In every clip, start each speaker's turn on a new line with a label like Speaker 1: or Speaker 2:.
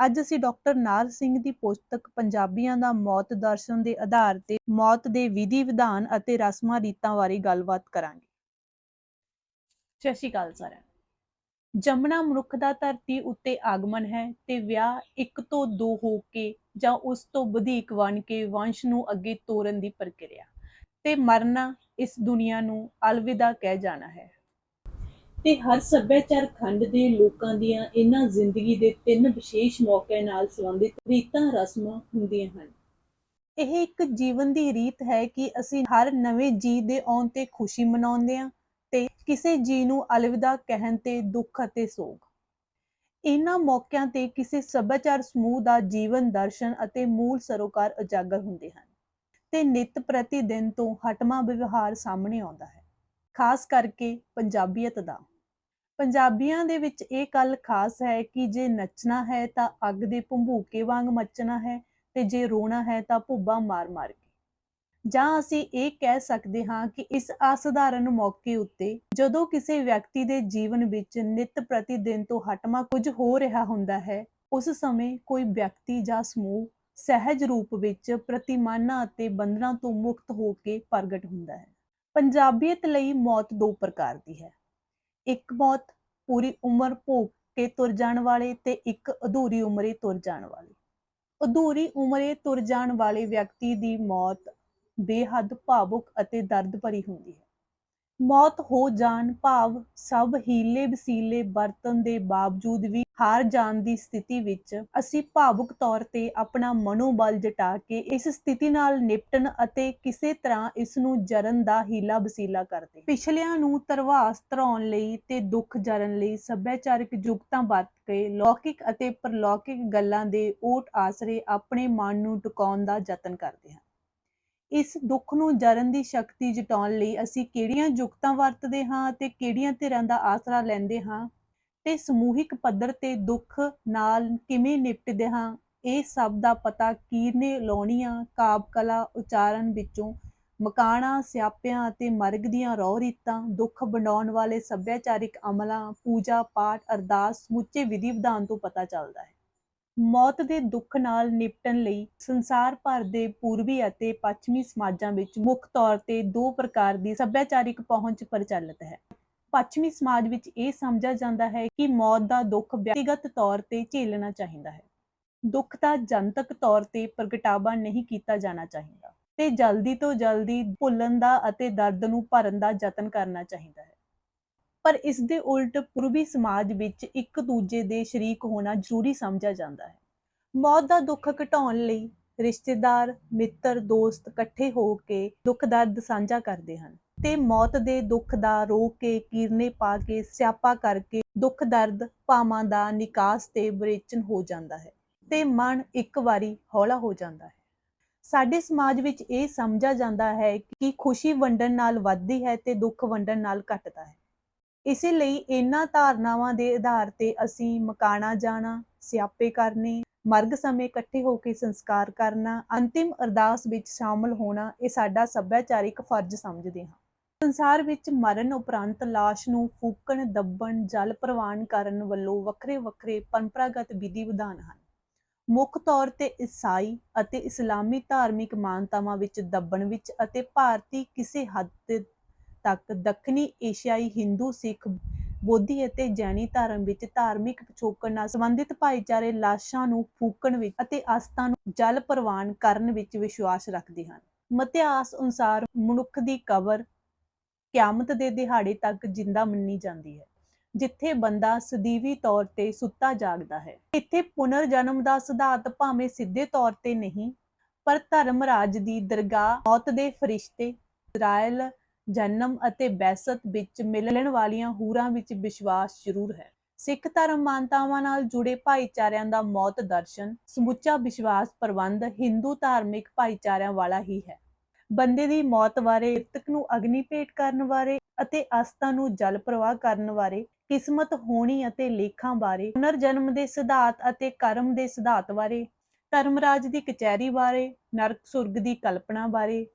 Speaker 1: ਅੱਜ ਅਸੀਂ ਡਾਕਟਰ ਨਾਰ ਸਿੰਘ ਦੀ ਪੁਸਤਕ ਪੰਜਾਬੀਆਂ ਦਾ ਮੌਤ ਦਰਸ਼ਨ ਦੇ ਆਧਾਰ ਤੇ ਮੌਤ ਦੇ ਵਿਧੀ ਵਿਧਾਨ ਅਤੇ ਰਸਮਾਂ ਰੀਤਾਂ ਬਾਰੇ ਗੱਲਬਾਤ ਕਰਾਂਗੇ। ਸਤਿ ਸ਼੍ਰੀ ਅਕਾਲ ਸਾਰਿਆਂ ਨੂੰ। ਮਨੁੱਖ ਦਾ ਧਰਤੀ ਉੱਤੇ ਆਗਮਨ ਹੈ ਤੇ ਵਿਆਹ ਇੱਕ ਤੋਂ ਦੋ ਹੋ ਕੇ ਜਾਂ ਉਸ ਤੋਂ ਵਧੇਕ ਬਣ ਕੇ ਵੰਸ਼ ਨੂੰ ਅੱਗੇ ਤੋਰਨ ਦੀ ਪ੍ਰਕਿਰਿਆ। ਤੇ ਮਰਨਾ ਇਸ ਦੁਨੀਆ ਨੂੰ ਅਲਵਿਦਾ ਕਹਿ ਜਾਣਾ ਹੈ। ਤੇ ਹਰ ਸੱਭਿਆਚਾਰ ਖੰਡ ਦੇ ਲੋਕਾਂ ਦੀਆਂ ਇਹਨਾਂ ਜ਼ਿੰਦਗੀ ਦੇ ਤਿੰਨ ਵਿਸ਼ੇਸ਼ ਮੌਕਿਆਂ ਨਾਲ ਸੰਬੰਧਿਤ ਰੀਤਾਂ ਰਸਮਾਂ ਹੁੰਦੀਆਂ ਹਨ। ਇਹ ਇੱਕ ਜੀਵਨ ਦੀ ਰੀਤ ਹੈ ਕਿ ਅਸੀਂ ਹਰ ਨਵੇਂ ਜੀ ਦੇ ਆਉਣ ਤੇ ਖੁਸ਼ੀ ਮਨਾਉਂਦੇ ਹਾਂ ਤੇ ਕਿਸੇ ਜੀ ਨੂੰ ਅਲਵਿਦਾ ਕਹਿਣ ਤੇ ਦੁੱਖ ਅਤੇ ਸੋਗ। ਇਹਨਾਂ ਮੌਕਿਆਂ ਤੇ ਕਿਸੇ ਸੱਭਿਆਚਾਰ ਸਮੂਹ ਦਾ ਜੀਵਨ, ਦਰਸ਼ਨ ਅਤੇ ਮੂਲ ਸਰੋਕਾਰ ਉਜਾਗਰ ਹੁੰਦੇ ਹਨ ਤੇ ਨਿਤ ਪ੍ਰਤੀ ਦਿਨ ਤੋਂ ਹਟਮਾ ਵਿਵਹਾਰ ਸਾਹਮਣੇ ਆਉਂਦਾ ਹੈ। ਖਾਸ ਕਰਕੇ ਪੰਜਾਬੀਅਤ ਦਾ। ਪੰਜਾਬੀਆਂ ਦੇ ਵਿੱਚ ਇਹ ਗੱਲ ਖਾਸ ਹੈ ਕਿ ਜੇ ਨੱਚਣਾ ਹੈ ਤਾਂ ਅੱਗ ਦੇ ਭੰਬੂਕੇ ਵਾਂਗ ਮੱਚਣਾ ਹੈ ਤੇ ਜੇ ਰੋਣਾ ਹੈ ਤਾਂ ਭੁੱਬਾ ਮਾਰ-ਮਾਰ ਕੇ। ਜਾਂ ਅਸੀਂ ਇਹ ਕਹਿ ਸਕਦੇ ਹਾਂ ਕਿ ਇਸ ਅਸਧਾਰਨ ਮੌਕੇ ਉੱਤੇ ਜਦੋਂ ਕਿਸੇ ਵਿਅਕਤੀ ਦੇ ਜੀਵਨ ਵਿੱਚ ਨਿਤ ਪ੍ਰਤੀ ਦਿਨ ਤੋਂ ਹਟਮਾ ਕੁਝ ਹੋ ਰਿਹਾ ਹੁੰਦਾ ਹੈ, ਉਸ ਸਮੇਂ ਕੋਈ ਵਿਅਕਤੀ ਜਾਂ ਸਮੂਹ ਸਹਿਜ ਰੂਪ ਵਿੱਚ ਪ੍ਰਤੀਮਾਨਾਂ ਅਤੇ ਬੰਧਨਾਂ ਤੋਂ ਮੁਕਤ ਹੋ ਕੇ ਪ੍ਰਗਟ ਹੁੰਦਾ ਹੈ। ਪੰਜਾਬੀਅਤ ਲਈ ਮੌਤ ਦੋ ਪ੍ਰਕਾਰ ਦੀ ਹੈ। ਇੱਕ ਮੌਤ, ਪੂਰੀ ਉਮਰ ਭੋਗ ਕੇ ਤੁਰ ਜਾਣ ਵਾਲੇ ਤੇ ਇੱਕ ਅਧੂਰੀ ਉਮਰੇ ਤੁਰ ਜਾਣ ਵਾਲੇ। ਅਧੂਰੀ ਉਮਰੇ ਤੁਰ ਜਾਣ ਵਾਲੇ ਵਿਅਕਤੀ ਦੀ ਮੌਤ ਬੇਹੱਦ ਭਾਵੁਕ ਅਤੇ ਦਰਦ ਭਰੀ ਹੁੰਦੀ ਹੈ। ਮੌਤ ਹੋ ਜਾਣ ਭਾਵ ਸਭ ਹੀਲੇ ਵਸੀਲੇ ਵਰਤਨ ਦੇ ਬਾਵਜੂਦ ਵੀ ਹਾਰ ਜਾਣ ਦੀ ਸਥਿਤੀ ਵਿੱਚ ਅਸੀਂ ਭਾਵੁਕ ਤੌਰ ਤੇ ਆਪਣਾ ਮਨੋਬਲ ਜਟਾ ਕੇ ਇਸ ਸਥਿਤੀ ਨਾਲ ਨਿਪਟਣ ਅਤੇ ਕਿਸੇ ਤਰ੍ਹਾਂ ਇਸ ਨੂੰ ਜਰਨ ਦਾ ਹੀਲਾ ਵਸੀਲਾ ਕਰਦੇ ਪਿਛਲਿਆਂ ਨੂੰ ਤਰਵਾਸ ਧਰਾਉਣ ਲਈ ਤੇ ਦੁੱਖ ਜਰਨ ਲਈ ਸੱਭਿਆਚਾਰਕ ਜੁਗਤਾਂ ਵਰਤ ਕੇ ਲੌਕਿਕ ਅਤੇ ਪਰਲੌਕਿਕ ਗੱਲਾਂ ਦੇ ਓਟ ਆਸਰੇ ਆਪਣੇ ਮਨ ਨੂੰ ਟਿਕਾਉਣ ਦਾ ਯਤਨ ਕਰਦੇ ਹਨ ਇਸ ਦੁੱਖ ਨੂੰ ਜਰਨ ਦੀ ਸ਼ਕਤੀ ਜਟਾਉਣ ਲਈ ਅਸੀਂ ਕਿਹੜੀਆਂ ਜੁਗਤਾਂ ਵਰਤਦੇ ਹਾਂ ਅਤੇ ਕਿਹੜੀਆਂ ਧਿਰਾਂ ਦਾ ਆਸਰਾ ਲੈਂਦੇ ਹਾਂ? ਤੇ ਸਮੂਹਿਕ ਪੱਧਰ ਤੇ ਦੁੱਖ ਨਾਲ ਕਿਵੇਂ ਨਿਪਟਦੇ ਹਾਂ? ਇਹ ਸਭ ਦਾ ਪਤਾ ਕੀਰਨੇ ਲਾਉਣੀਆਂ ਕਾਵ ਕਲਾ ਉਚਾਰਨ ਵਿੱਚੋਂ ਮਕਾਣਾ, ਸਿਆਪਿਆਂ ਅਤੇ ਮਰਗ ਦੀਆਂ ਰੌ ਰੀਤਾਂ, ਦੁੱਖ ਬਣਾਉਣ ਵਾਲੇ ਸੱਭਿਆਚਾਰਿਕ ਅਮਲਾਂ ਪੂਜਾ ਪਾਠ ਅਰਦਾਸ, ਸਮੁੱਚੇ ਵਿਧੀ ਵਿਧਾਨ ਤੋਂ ਪਤਾ ਚੱਲਦਾ ਹੈ। ਮੌਤ ਦੇ ਦੁੱਖ ਨਾਲ ਨਿਪਟਣ ਲਈ ਸੰਸਾਰ ਭਰ ਦੇ ਪੂਰਬੀ ਅਤੇ ਪੱਛਮੀ ਸਮਾਜਾਂ ਵਿੱਚ ਮੁੱਖ ਤੌਰ ਤੇ ਦੋ ਪ੍ਰਕਾਰ ਦੀ ਸੱਭਿਆਚਾਰਿਕ ਪਹੁੰਚ ਪ੍ਰਚਲਿਤ ਹੈ। ਪੱਛਮੀ ਸਮਾਜ ਵਿੱਚ ਇਹ ਸਮਝਿਆ ਜਾਂਦਾ ਹੈ ਕਿ ਮੌਤ ਦਾ ਦੁੱਖ ਵਿਅਕਤੀਗਤ ਤੌਰ ਤੇ ਝੇਲਣਾ ਚਾਹੀਦਾ ਹੈ। ਦੁੱਖ ਦਾ ਜਨਤਕ ਤੌਰ ਤੇ ਪ੍ਰਗਟਾਵਾ ਨਹੀਂ ਕੀਤਾ ਜਾਣਾ ਚਾਹੀਦਾ ਤੇ ਜਲਦੀ ਤੋਂ ਜਲਦੀ ਭੁੱਲਣ ਦਾ ਅਤੇ ਦਰਦ ਨੂੰ ਭਰਨ ਦਾ ਯਤਨ ਕਰਨਾ ਚਾਹੀਦਾ ਹੈ। ਪਰ ਇਸ ਦੇ ਉਲਟ ਪੂਰਬੀ ਸਮਾਜ ਵਿੱਚ ਇੱਕ ਦੂਜੇ ਦੇ ਸ਼ਰੀਕ ਹੋਣਾ ਜ਼ਰੂਰੀ ਸਮਝਿਆ ਜਾਂਦਾ ਹੈ। ਮੌਤ ਦਾ ਦੁੱਖ ਘਟਾਉਣ ਲਈ ਰਿਸ਼ਤੇਦਾਰ, ਮਿੱਤਰ, ਦੋਸਤ ਇਕੱਠੇ ਹੋ ਕੇ ਦੁੱਖ ਦਰਦ ਸਾਂਝਾ ਕਰਦੇ ਹਨ ਤੇ ਮੌਤ ਦੇ ਦੁੱਖ ਦਾ ਰੋ ਕੇ ਕੀਰਨੇ ਪਾ ਕੇ ਸਿਆਪਾ ਕਰਕੇ ਦੁੱਖ ਦਰਦ ਭਾਵਾਂ ਦਾ ਨਿਕਾਸ ਤੇ ਵਿਰੇਚਨ ਹੋ ਜਾਂਦਾ ਹੈ ਤੇ ਮਨ ਇੱਕ ਵਾਰੀ ਹੌਲਾ ਹੋ ਜਾਂਦਾ ਹੈ। ਸਾਡੇ ਸਮਾਜ ਵਿੱਚ ਇਹ ਸਮਝਿਆ ਜਾਂਦਾ ਹੈ ਕਿ ਖੁਸ਼ੀ ਵੰਡਣ ਨਾਲ ਵੱਧਦੀ ਹੈ ਤੇ ਦੁੱਖ ਵੰਡਣ ਨਾਲ ਘਟਦਾ ਹੈ। ਇਸੇ ਲਈ ਇਹਨਾਂ ਧਾਰਨਾਵਾਂ ਦੇ ਆਧਾਰ ਤੇ ਅਸੀਂ ਮਕਾਣਾ ਜਾਣਾ, ਸਿਆਪੇ ਕਰਨੇ, ਮਰਗ ਸਮੇਂ ਇਕੱਠੇ ਹੋ ਕੇ ਸੰਸਕਾਰ ਕਰਨਾ, ਅੰਤਿਮ ਅਰਦਾਸ ਵਿੱਚ ਸ਼ਾਮਲ ਹੋਣਾ, ਇਹ ਸਾਡਾ ਸੱਭਿਆਚਾਰਿਕ ਫਰਜ਼ ਸਮਝਦੇ ਹਾਂ। ਸੰਸਾਰ ਵਿੱਚ ਮਰਨ ਉਪਰੰਤ ਲਾਸ਼ ਨੂੰ ਫੂਕਣ, ਦੱਬਣ, ਜਲ ਪ੍ਰਵਾਨ ਕਰਨ ਵੱਲੋਂ ਵੱਖਰੇ ਵੱਖਰੇ ਪਰੰਪਰਾਗਤ ਵਿਧੀ ਵਿਧਾਨ ਹਨ। ਮੁੱਖ ਤੌਰ ਤੇ ਈਸਾਈ ਅਤੇ ਇਸਲਾਮੀ ਧਾਰਮਿਕ ਮਾਨਤਾਵਾਂ ਵਿੱਚ ਦੱਬਣ ਵਿੱਚ ਅਤੇ ਭਾਰਤੀ ਕਿਸੇ ਹੱਦ ਤੱਕ ਦੱਖਣੀ ਏਸ਼ੀਆਈ ਹਿੰਦੂ, ਸਿੱਖ, ਬੋਧੀ ਅਤੇ ਜੈਨੀ ਧਰਮ ਵਿੱਚ ਧਾਰਮਿਕ ਪਿਛੋਕੜ ਨਾਲ ਸੰਬੰਧਿਤ ਭਾਈਚਾਰੇ ਲਾਸ਼ਾਂ ਨੂੰ ਫੂਕਣ ਵਿੱਚ ਅਤੇ ਅਸਥਾਂ ਨੂੰ ਜਲ ਪ੍ਰਵਾਨ ਕਰਨ ਵਿੱਚ ਵਿਸ਼ਵਾਸ ਰੱਖਦੇ ਹਨ। ਮਤਿਆਸ ਅਨੁਸਾਰ ਮਨੁੱਖ ਦੀ ਕਬਰ ਕਿਆਮਤ ਦੇ ਦਿਹਾੜੇ ਤੱਕ ਜਿੰਦਾ ਮੰਨੀ ਜਾਂਦੀ ਹੈ, ਜਿੱਥੇ ਬੰਦਾ ਸਦੀਵੀ ਤੌਰ ਤੇ ਸੁੱਤਾ ਜਾਗਦਾ ਹੈ। ਇੱਥੇ ਪੁਨਰ ਜਨਮ ਦਾ ਸਿਧਾਂਤ ਭਾਵੇਂ ਸਿੱਧੇ ਤੌਰ ਤੇ ਨਹੀਂ, ਪਰ ਧਰਮ ਰਾਜ ਦੀ ਦਰਗਾਹ ਮੌਤ ਦੇ ਫਰਿਸ਼ਤੇ ਇਜ਼ਰਾਇਲ ਜਨਮ ਅਤੇ ਬੈਸਤ ਵਿੱਚ ਮਿਲਣ ਵਾਲੀਆਂ ਹੂਰਾਂ ਵਿੱਚ ਵਿਸ਼ਵਾਸ ਜ਼ਰੂਰ ਹੈ। ਸਿੱਖ ਧਰਮ ਮਾਨਤਾਵਾਂ ਨਾਲ ਜੁੜੇ ਭਾਈਚਾਰਿਆਂ ਦਾ ਮੌਤ ਦਰਸ਼ਨ, ਸਮੁੱਚਾ ਵਿਸ਼ਵਾਸ ਪ੍ਰਬੰਧ ਹਿੰਦੂ ਧਾਰਮਿਕ ਭਾਈਚਾਰਿਆਂ ਵਾਲਾ ਹੀ ਹੈ। ਬੰਦੇ ਦੀ ਮੌਤ ਬਾਰੇ, ਮ੍ਰਿਤਕ ਨੂੰ ਅਗਨੀ ਭੇਟ ਕਰਨ ਬਾਰੇ ਅਤੇ ਅਸਥਾ ਨੂੰ ਜਲ ਪ੍ਰਵਾਹ ਕਰਨ ਬਾਰੇ, ਕਿਸਮਤ ਹੋਣੀ ਅਤੇ ਲੇਖਾਂ ਬਾਰੇ ਪੁਨਰ ਜਨਮ ਦੇ ਸਿਧਾਂਤ ਅਤੇ ਕਰਮ ਦੇ ਸਿਧਾਂਤ ਬਾਰੇ, ਧਰਮਰਾਜ ਦੀ ਕਚਹਿਰੀ ਬਾਰੇ, ਨਰਕ ਸੁਰਗ ਦੀ ਕਲਪਨਾ ਬਾਰੇ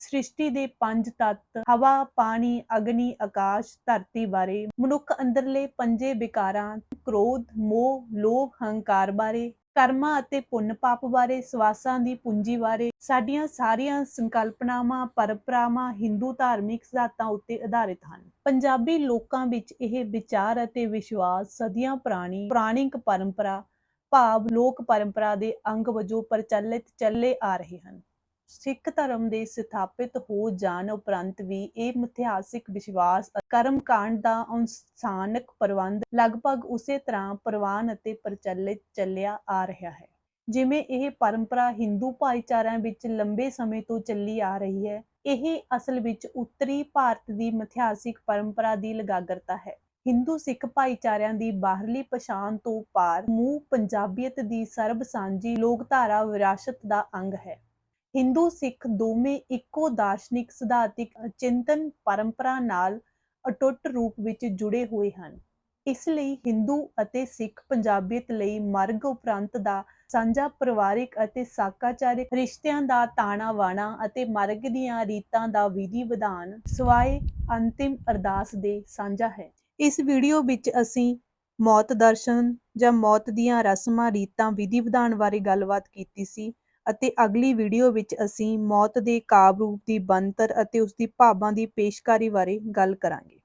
Speaker 1: ਸ੍ਰਿਸ਼ਟੀ ਦੇ ਪੰਜ ਤੱਤ, ਹਵਾ, ਪਾਣੀ, ਅਗਨੀ, ਆਕਾਸ਼, ਧਰਤੀ ਬਾਰੇ, ਮਨੁੱਖ ਅੰਦਰਲੇ ਪੰਜੇ ਵਿਕਾਰਾਂ, ਕ੍ਰੋਧ, ਮੋਹ, ਲੋਭ, ਹੰਕਾਰ ਬਾਰੇ, ਕਰਮਾਂ ਅਤੇ ਪੁੰਨ ਪਾਪ ਬਾਰੇ, ਸਵਾਸਾਂ ਦੀ ਪੂੰਜੀ ਬਾਰੇ, ਸਾਡੀਆਂ ਸਾਰੀਆਂ ਸੰਕਲਪਨਾਵਾਂ, ਪਰੰਪਰਾਵਾਂ, ਹਿੰਦੂ ਧਾਰਮਿਕ ਸਿਧਾਂਤਾਂ ਉੱਤੇ ਆਧਾਰਿਤ ਹਨ। ਪੰਜਾਬੀ ਲੋਕਾਂ ਵਿੱਚ ਇਹ ਵਿਚਾਰ ਅਤੇ ਵਿਸ਼ਵਾਸ ਸਦੀਆਂ ਪੁਰਾਣੀ, ਪੁਰਾਣਿਕ ਪਰੰਪਰਾ, ਭਾਵ ਲੋਕ ਪਰੰਪਰਾ ਦੇ ਅੰਗ ਵਜੋਂ ਪ੍ਰਚਲਿਤ ਚੱਲੇ ਆ ਰਹੇ ਹਨ। ਸਿੱਖ ਧਰਮ ਦੇ ਸਥਾਪਿਤ ਹੋ ਜਾਣ ਉਪਰੰਤ ਵੀ ਇਹ ਮਿਥਿਹਾਸਿਕ ਵਿਸ਼ਵਾਸ ਕਰਮ ਦਾ ਅਨੁਸਥਾਨਕ ਪ੍ਰਬੰਧ ਲਗਭਗ ਉਸੇ ਤਰ੍ਹਾਂ ਪ੍ਰਵਾਨ ਅਤੇ ਪ੍ਰਚਲਿਤ ਚੱਲਿਆ ਆ ਰਿਹਾ ਹੈ। ਜਿਵੇਂ ਇਹ ਪਰੰਪਰਾ ਹਿੰਦੂ ਭਾਈਚਾਰਿਆਂ ਵਿੱਚ ਲੰਬੇ ਸਮੇਂ ਤੋਂ ਚੱਲੀ ਆ ਰਹੀ ਹੈ, ਇਹ ਅਸਲ ਵਿੱਚ ਉੱਤਰੀ ਭਾਰਤ ਦੀ ਮਿਥਿਹਾਸਿਕ ਪਰੰਪਰਾ ਦੀ ਲਗਾਗਰਤਾ ਹੈ। ਹਿੰਦੂ ਸਿੱਖ ਭਾਈਚਾਰਿਆਂ ਦੀ ਬਾਹਰਲੀ ਪਛਾਣ ਤੋਂ ਪਾਰ ਮੂਹ ਪੰਜਾਬੀਅਤ ਦੀ ਸਰਬ ਸਾਂਝੀ ਲੋਕਧਾਰਾ ਵਿਰਾਸਤ ਦਾ ਅੰਗ ਹੈ। ਹਿੰਦੂ ਸਿੱਖ ਦੋਵੇਂ ਇੱਕੋ ਦਾਰਸ਼ਨਿਕ ਸਿਧਾਂਤਿਕ ਚਿੰਤਨ ਪਰੰਪਰਾ ਨਾਲ ਅਟੁੱਟ ਰੂਪ ਵਿੱਚ ਜੁੜੇ ਹੋਏ ਹਨ। ਇਸ ਲਈ ਹਿੰਦੂ ਅਤੇ ਸਿੱਖ ਪੰਜਾਬੀਅਤ ਲਈ ਮਰਗ ਉਪਰੰਤ ਦਾ ਸਾਂਝਾ ਪਰਿਵਾਰਿਕ ਅਤੇ ਸਾਕਾਚਾਰਿਕ ਰਿਸ਼ਤਿਆਂ ਦਾ ਤਾਣਾ ਵਾਣਾ ਅਤੇ ਮਰਗ ਦੀਆਂ ਰੀਤਾਂ ਦਾ ਵਿਧੀ ਵਿਧਾਨ ਸਵਾਏ ਅੰਤਿਮ ਅਰਦਾਸ ਦੇ ਸਾਂਝਾ ਹੈ। ਇਸ ਵੀਡੀਓ ਵਿੱਚ ਅਸੀਂ ਮੌਤ ਦਰਸ਼ਨ ਜਾਂ ਮੌਤ ਦੀਆਂ ਰਸਮਾਂ, ਰੀਤਾਂ, ਵਿਧੀ ਵਿਧਾਨ ਬਾਰੇ ਗੱਲਬਾਤ ਕੀਤੀ ਸੀ। ਅਤੇ ਅਗਲੀ ਵੀਡੀਓ ਵਿੱਚ ਅਸੀਂ ਮੌਤ ਦੇ ਕਾਵਿ ਰੂਪ ਦੀ ਬਣਤਰ ਅਤੇ ਉਸ ਦੀ ਭਾਵਾਂ ਦੀ ਪੇਸ਼ਕਾਰੀ ਬਾਰੇ ਗੱਲ ਕਰਾਂਗੇ।